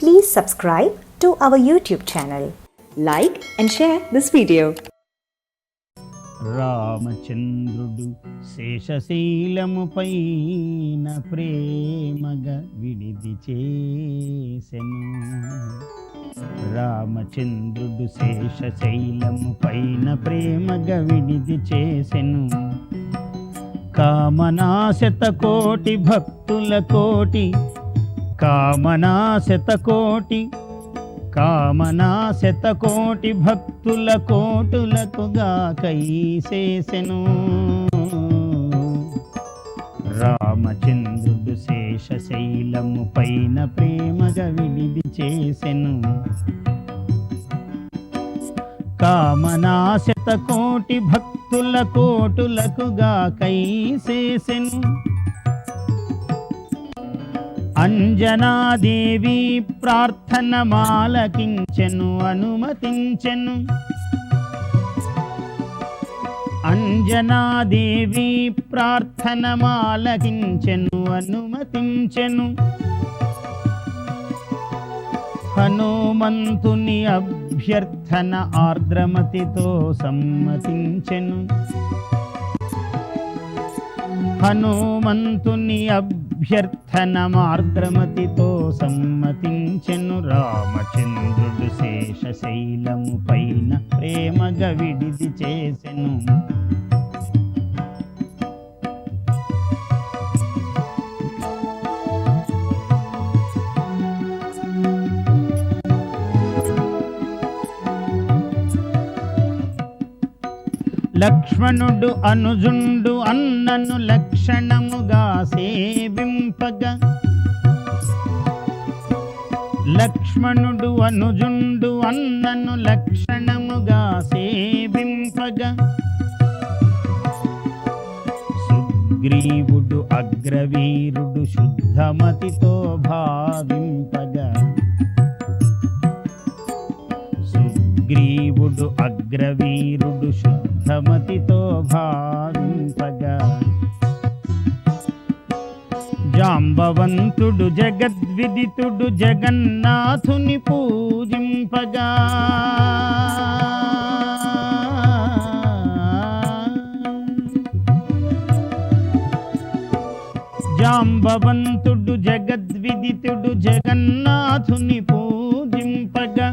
Please subscribe to our YouTube channel. Like and share this video. రామచంద్రుడు శేషశైలము పైన ప్రేమగా విడిది చేసెను రామచంద్రుడు శేషశైలము పైన ప్రేమగా విడిది చేసెను కామనాశత కోటి భక్తుల కోటి కామనా కోటి కామనా శతకోటి భక్తుల కోటులకుగా కైసేసెను రామచంద్రుడు శేషశైలము పైన ప్రేమగా విడిది చేసెను. కామనా శతకోటి భక్తుల కోటులకుగా కైసేసెను అంజనాదేవి ప్రార్థన మాలకించెను అనుమతించెను. అంజనాదేవి ప్రార్థన మాలకించెను అనుమతించెను. హనుమంతుని అభ్యర్థన ఆర్ద్రమతితో సమ్మతించెను. హనుమంతుని అభ్యర్థన మార్ద్రమతితో సమ్మతించెను రామచంద్రుడు శేషశైలము పైన ప్రేమగా విడిది చేసెను. లక్ష్మణుడు అనుజుండు అన్నను క్షణముగా సేవింపగ. లక్ష్మణుడు అనుజుండు అన్నను లక్షణముగా సేవింపగ. సుగ్రీవుడు అగ్రవీరుడు శుద్ధమతితో భావింపగ. సుగ్రీవుడు అగ్రవీరుడు శుద్ధమతితో భావింపగా. జాంబవంతుడు జగద్విదితుడు జగన్నాథుని పూజింపగా. జాంబవంతుడు జగద్విదితుడు జగన్నాథుని పూజింపగా.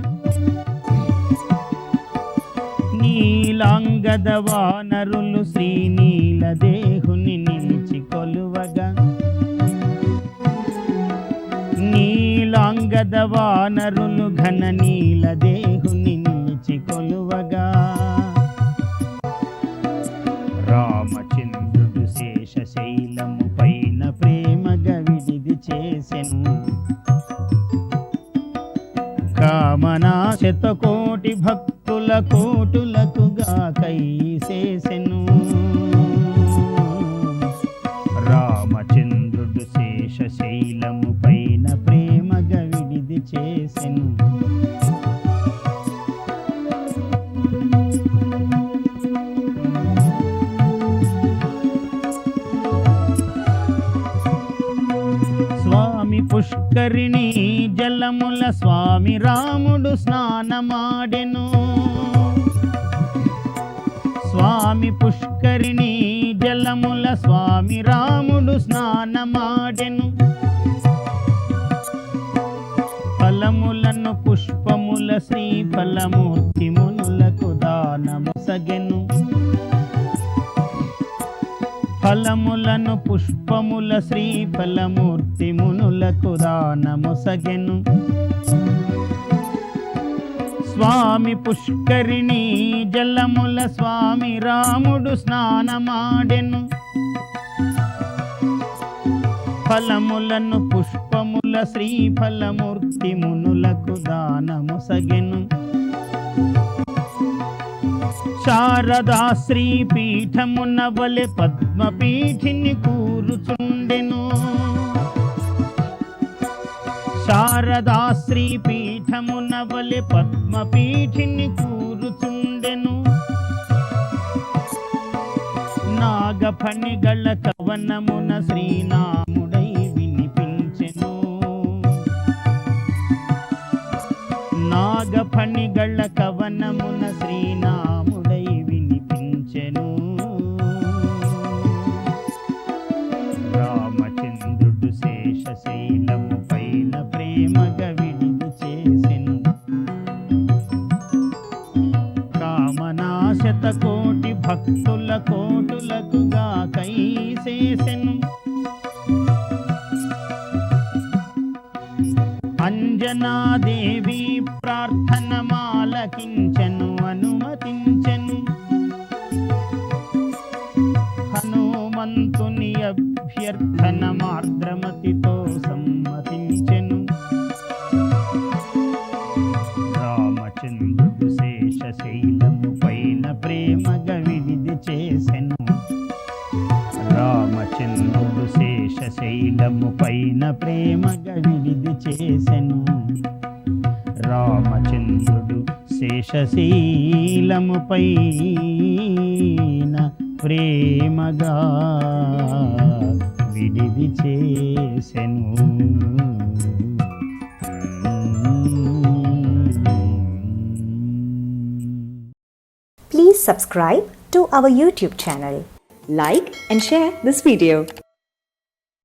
నీలాంగద వానరులు శ్రీనీలదేహుని నిలిచి కొలువగా. నీలాంగద వానరులు ఘన నీలదేహుని నిలిచి కొలువగా. రామచంద్రుడు శేషశైలము పైన ప్రేమ గవిడిది చేసెను. కామనాశత కోటి భక్తుల కోటులకుగా కైసేసెను రామచంద్రుడు పుష్కరిణి జలముల స్వామి రాముడు స్నానమాడెను. స్వామి పుష్కరిణి జలముల స్వామి రాముడు స్నానమాడెను. ఫలములను పుష్పముల శ్రీ ఫలమూర్తి మునులకు దానము సగెను. ఫలములను పుష్పముల శ్రీ ఫలమూర్తి మునులకు దానము సగెను స్వామి పుష్కరిణి జలముల స్వామి రాముడు స్నానమాడెను. ఫలములను పుష్పముల శ్రీ ఫలమూర్తి మునులకు దానము సగెను శారదా శ్రీ పీఠమున వలె పద్మపీఠిని కూరుచుండెను. శారదా శ్రీ పీఠమున వలె పద్మపీఠిని కూరుచుండెను. నాగఫణిగళ కవనమున శ్రీనాముడై వినిపించెను. త్యాగ కవనమున శ్రీనాముడు వినిపించెను రామచంద్రుడు శేషశైలము పైన ప్రేమగా విడిది చేసెను. కామనాశత కోటి భక్తుల కోటులకుగా కైసేసెను అంజనాదేవి ప్రార్థన మాలకించెను. హనుమంతుని అభ్యర్థన మార్ద్రమతితో సమ్మతించెను. రామచంద్రుడు శేషశైలము పైన ప్రేమగా విడిది చేసెను. రామచంద్రుడు శేషశైలము పైన ప్రేమగా విడిది చేసెను. రామచంద్రుడు శేషశీలము పై ప్రేమగా విడిది చేసెను Please subscribe to our YouTube channel. Like and share this video.